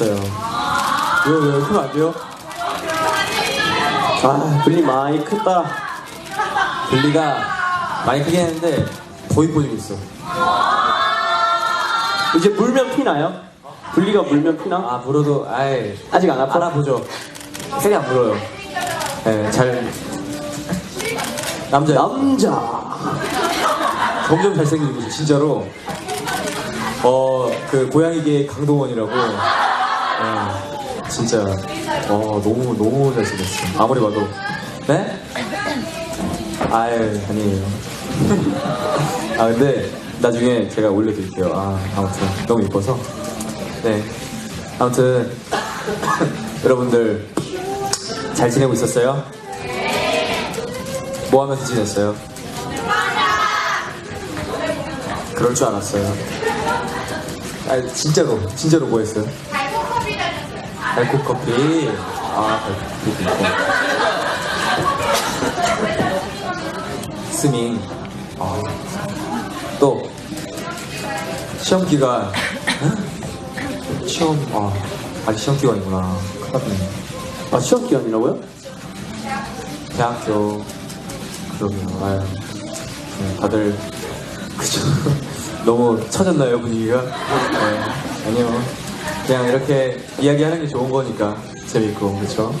했어요. 왜요, 왜요? 크면 안 돼요? 아, 분리 많이 크다. 분리가 많이 크긴 했는데 더 이뻐지고 있어. 이제 물면 피나요? 분리가 물면 피나? 아, 물어도, 아이. 아직 안 아파? 알아보죠. 색이 안 물어요. 네, 잘. 남자. 남자. 점점 잘생기고 있어, 진짜로. 어, 그, 고양이계 강동원이라고. 어, 진짜, 어, 너무, 너무 잘생겼어. 아무리 봐도. 네? 아유, 아니에요. 아, 근데, 나중에 제가 올려드릴게요. 아, 아무튼, 너무 이뻐서. 네. 아무튼, 여러분들, 잘 지내고 있었어요? 뭐 하면서 지냈어요? 그럴 줄 알았어요. 아 진짜로 진짜로 뭐 했어요? 달콤 커피. 아 달콤 커피. 스밍. 아, 또 시험 기간. 응? 시험 아 아직 시험 기간이구나. 큰일 났네. 아, 시험 기간이라고요? 대학교 그러게요. 아유, 네, 다들 그죠? 너무 처졌나요 분위기가? 네, 아니요. 그냥 이렇게 이야기하는 게 좋은 거니까 재밌고 그렇죠?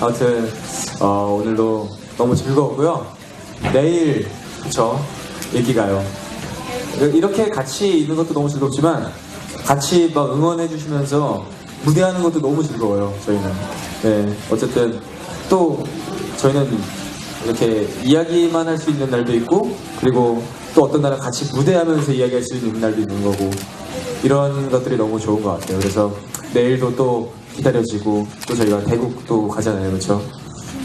아무튼 어, 오늘도 너무 즐거웠고요. 내일 그렇죠? 일기 가요. 이렇게 같이 있는 것도 너무 즐겁지만 같이 막 응원해 주시면서 무대하는 것도 너무 즐거워요 저희는 네 어쨌든 또 저희는 이렇게 이야기만 할 수 있는 날도 있고 그리고 또 어떤 날은 같이 무대하면서 이야기할 수 있는 날도 있는 거고 이런 것들이 너무 좋은 것 같아요. 그래서 내일도 또 기다려지고 또 저희가 대국도 가잖아요. 그렇죠?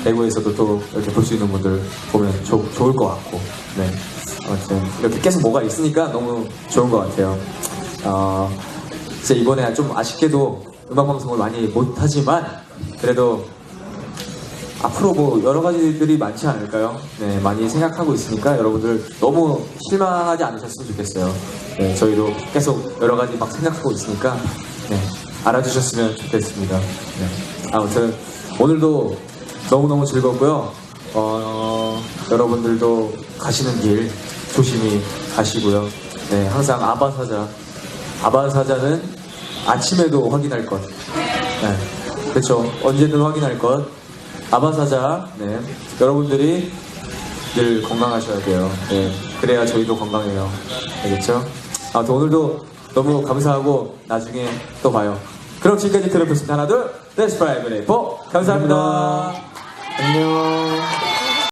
대구에서도 또 이렇게 볼 수 있는 분들 보면 좋- 좋을 것 같고. 네. 아무튼 이렇게 계속 뭐가 있으니까 너무 좋은 것 같아요. 어, 진짜 이번에 좀 아쉽게도 음악 방송을 많이 못하지만 그래도 앞으로 뭐 여러 가지들이 많지 않을까요? 네, 많이 생각하고 있으니까 여러분들 너무 실망하지 않으셨으면 좋겠어요. 네, 저희도 계속 여러 가지 막 생각하고 있으니까 네, 알아주셨으면 좋겠습니다. 네, 아무튼 오늘도 너무너무 즐겁고요. 어, 여러분들도 가시는 길 조심히 가시고요. 네, 항상 아바사자. 아바사자는 아침에도 확인할 것. 네, 그렇죠. 언제든 확인할 것. 아바사자, 네. 여러분들이 늘 건강하셔야 돼요. 네. 그래야 저희도 건강해요. 알겠죠? 아무튼 오늘도 너무 감사하고 나중에 또 봐요. 그럼 지금까지 들어보겠습니다. 하나, 둘, 넷스 프라이브레이 포 감사합니다.